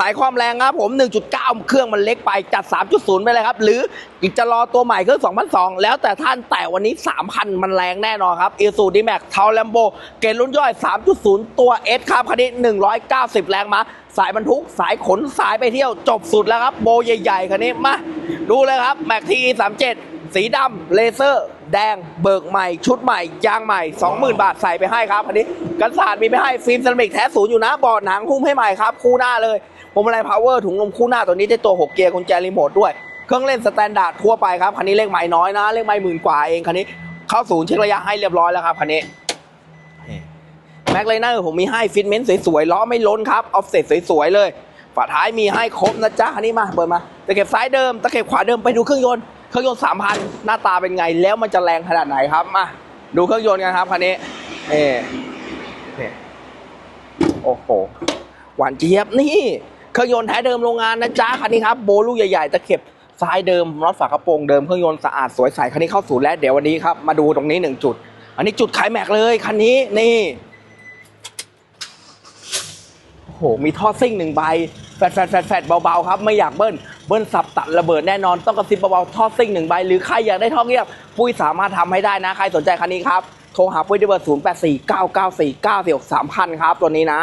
สายความแรงครับผม 1.9 เครื่องมันเล็กไปจัด 3.0 ไปเลยครับ หรือจะรอตัวใหม่เครื่อง2,002 แล้วแต่ท่านแต่วันนี้ 3,000 มันแรงแน่นอนครับ i s u d m a x เทาแลมโบเกรดรุ่นย่อย 3.0 ตัว S ครับคันนี้ 190 แรงมาสายบรรทุกสายขนสายไปเที่ยวจบสุดแล้วครับ โบใหญ่ๆคันนี้มาดูเลยครับแม็กที37 สีดำเลเซอร์ แดง เบิกใหม่ ชุดใหม่ยางใหม่ 20,000 บาทใส่ไปให้ครับอันนี้กันศาสตร์มีไปให้ฟิล์มเซรามิกแท้ศูนย์อยู่นะบอร์ดหนังหุ้มให้ใหม่ครับคู่หน้าเลยผมอะไรพาวเวอร์ถุงลมคู่หน้าตัวนี้ได้ตัว 6 เกียร์กุญแจรีโมทด้วยเครื่องเล่นสแตนดาร์ดทั่วไปครับคันนี้เลขใหม่น้อยนะเลขใหม่หมื่นกว่าเองคันนี้เข้าศูนย์เช็คระยะให้เรียบร้อยแล้วครับคันนี้แม็กเลเนอร์ผมมีให้ฟิตเมนต์สวยๆล้อไม่ล้นครับออฟเซ็ตสวยๆเลยฝาท้ายมีให้ครบนะจ๊ะคันนี้มาเปิดมาตะเข็บซ้ายเดิมตะเข็บขวาเดิมไปดูเครื่องยนต์ เครื่องยนต์สามพันหน้าตาเป็นไงแล้วมันจะแรงขนาดไหนครับมาดูเครื่องยนต์กันครับคันนี้เอ่นี่โอ้โหหวานเจี๊ยบนี่เครื่องยนต์แท้เดิมโรงงานนะจ๊ะคันนี้ครับโบลูกใหญ่ๆตะเข็บซ้ายเดิมน็อตฝากระโปรงเดิมเครื่องยนต์สะอาดสวยใสคันนี้เข้าศูนย์แล้วเดี๋ยววันนี้ครับมาดูตรงนี้หนึ่งจุด อันนี้จุดขายแม็กเลยคันนี้นี่โอ้โหมีท่อซิ่งหนึ่งใบ แฟดแฟดแฟดแฟดเบาๆครับไม่อยากเบิ้ลเบิ้ลสับตัดระเบิดแน่นอนต้องกระซิบเบาๆท่อซิ่งหนึ่งใบหรือใครอยากได้ท่อเงียบปุ้ยสามารถทำให้ได้นะใครสนใจคันนี้ครับโทรหาปุ้ยที่เบอร์0 8 4 9 9 4 9 4 6 3 0 0ครับตัวนี้นะ